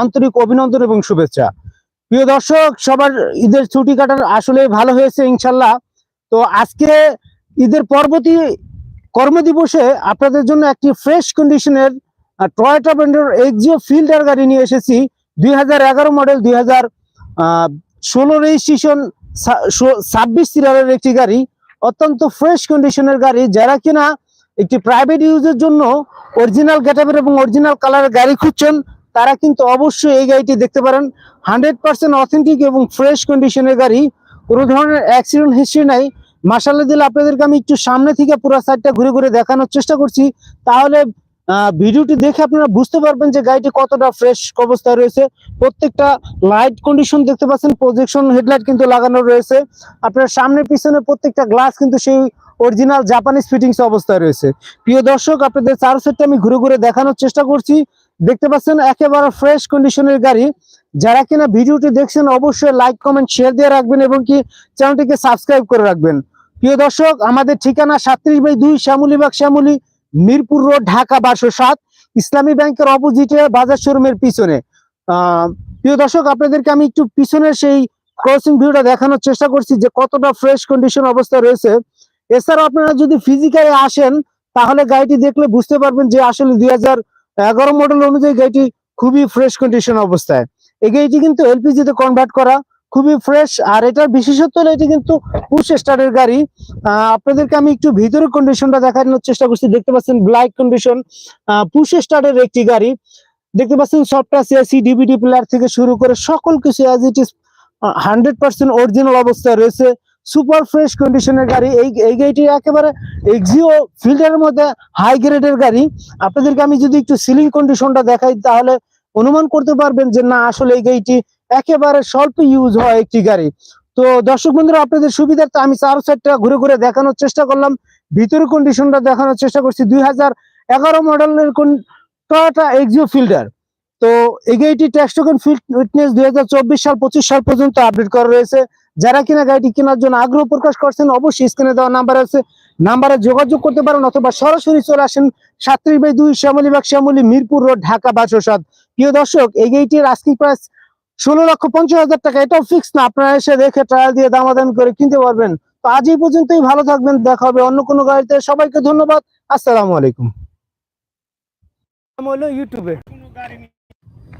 আন্তরিক অভিনন্দন এবং শুভেচ্ছা। প্রিয় দর্শক, সবার ঈদের ছুটি কাটার আসলে ভালো হয়েছে ইনশাল্লাহ। তো আজকে ঈদের পরবর্তী কর্মদিবসে আপনাদের জন্য একটি ফ্রেশ কন্ডিশনের টয়োটা ব্র্যান্ডের এক্সিও ফিল্ডার গাড়ি নিয়ে এসেছি। দুই হাজার এগারো মডেল দুই হাজার ষোলো রেজিস্ট্রেশন ছাব্বিশ সিরিয়ালের একটি গাড়ি। অত্যন্ত ফ্রেশ কন্ডিশনের গাড়ি। যারা কিনা একটি প্রাইভেট ইউজের জন্য অরিজিনাল গেটাবের এবং অরিজিনাল কালারের গাড়ি খুঁজছেন তারা কিন্তু অবশ্যই এই গাড়িটি দেখতে পারেন। হান্ড্রেড পার্সেন্ট অথেন্টিক এবং ফ্রেশ কন্ডিশনের গাড়ি। কোনো ধরনের অ্যাক্সিডেন্ট হিস্ট্রি নাই। মাসাল্লা দিলে আপনাদেরকে আমি একটু সামনে থেকে পুরো সাইডটা ঘুরে ঘুরে দেখানোর চেষ্টা করছি। তাহলে ভিডিওটি দেখে আপনারা বুঝতে পারবেন যে গাড়িটি কতটা ফ্রেশ অবস্থায় রয়েছে। প্রত্যেকটা লাইট কন্ডিশন দেখতে পাচ্ছেন। প্রজেকশন হেডলাইট কিন্তু লাগানো রয়েছে। আপনার সামনে পিছনে প্রত্যেকটা গ্লাস কিন্তু সেই অরিজিনাল জাপানিজ ফিটিংস অবস্থায় রয়েছে। প্রিয় দর্শক, আপনাদের চার সেটটা আমি ঘুরে ঘুরে দেখানোর চেষ্টা করছি। দেখতে পাচ্ছেন, একেবারে ফ্রেশ কন্ডিশনের গাড়ি। যারা কিনা ভিডিওটি দেখছেন, অবশ্যই লাইক কমেন্ট শেয়ার দিয়ে রাখবেন এবং কি চ্যানেলটিকে সাবস্ক্রাইব করে রাখবেন। প্রিয় দর্শক, আমাদের ঠিকানা সাত্রিশ বাই দুই শ্যামলীবাগ শ্যামলী, মিরপুর রোড, ঢাকা বারোশো সাত, ইসলামী ব্যাংকের অপোজিটে বাজার শোরুমের পিছনে। প্রিয় দর্শক, আপনাদেরকে আমি একটু পিছনের সেই ক্রসিং ভিউটা দেখানোর চেষ্টা করছি যে কতটা ফ্রেশ কন্ডিশন অবস্থা রয়েছে। এছাড়াও আপনারা যদি ফিজিক্যালি আসেন, তাহলে গাড়িটি দেখলে বুঝতে পারবেন যে আসলে দুই এগারো মডেল অনুযায়ী গাড়িটি খুবই ফ্রেশ কন্ডিশন অবস্থায়। এই গাড়িটি কিন্তু এলপিজি তে কনভার্ট করা, খুবই ফ্রেশ আর এটার বিশেষত্ব হলো এটি কিন্তু পুশ স্টার্টের গাড়ি। আপনাদেরকে আমি একটু ভিতরের কন্ডিশনটা দেখানোর চেষ্টা করছি। দেখতে পাচ্ছেন ব্লাইক কন্ডিশন পুশ স্টার্টের একটি গাড়ি। দেখতে পাচ্ছেন সফটওয়্যার সিএসি ডিভিডি প্লেয়ার থেকে শুরু করে সকল কিছু as it is hundred percent original অবস্থায় রয়েছে। সুপার ফ্রেশ কন্ডিশনের গাড়ি। এই এই গাড়িটি একেবারে এক্সিও ফিল্ডারের মধ্যে হাই গ্রেডের গাড়ি। আপনাদেরকে আমি যদি একটু সিলিং কন্ডিশনটা দেখাই, তাহলে অনুমান করতে পারবেন যে না, আসলে এই গাড়িটি একেবারে স্বল্প ইউজ হয় একটি গাড়ি। তো দর্শক বন্ধুরা, আপনাদের সুবিধার্থে আমি চার সাইডটা ঘুরে ঘুরে দেখানোর চেষ্টা করলাম। ভিতরের কন্ডিশনটা দেখানোর চেষ্টা করছি। দুই হাজার এগারো মডেলের কোন টয়োটা এক্সিও ফিল্ডার তো এই গাড়িটি ট্যাক্স টোকেন ফিটনেস দুই সাল, পঁচিশ সাল পর্যন্ত আপডেট করা রয়েছে। যারা কিনা গাড়িটি কেনার জন্য আগ্রহ প্রকাশ করছেন, অবশ্যই স্ক্রিনে দেওয়া নাম্বার আছে। নাম্বারে যোগাযোগ করতে পারেন অথবা সরাসরি চলে আসেন সাতত্রিশ বাই দুই শ্যামলীবাগ শ্যামলী মিরপুর রোড, ঢাকা সাত প্রিয় দর্শক, এই গাড়িটির প্রাইস ষোলো লক্ষ পঞ্চাশ হাজার টাকা। এটাও ফিক্স না, আপনারা এসে দেখে ট্রায়াল দিয়ে দামাদামি করে কিনতে পারবেন। তো আজ এই পর্যন্তই, ভালো থাকবেন, দেখা হবে অন্য কোনো গাড়িতে। সবাইকে ধন্যবাদ, আসসালামু আলাইকুম। হলো ইউটিউবে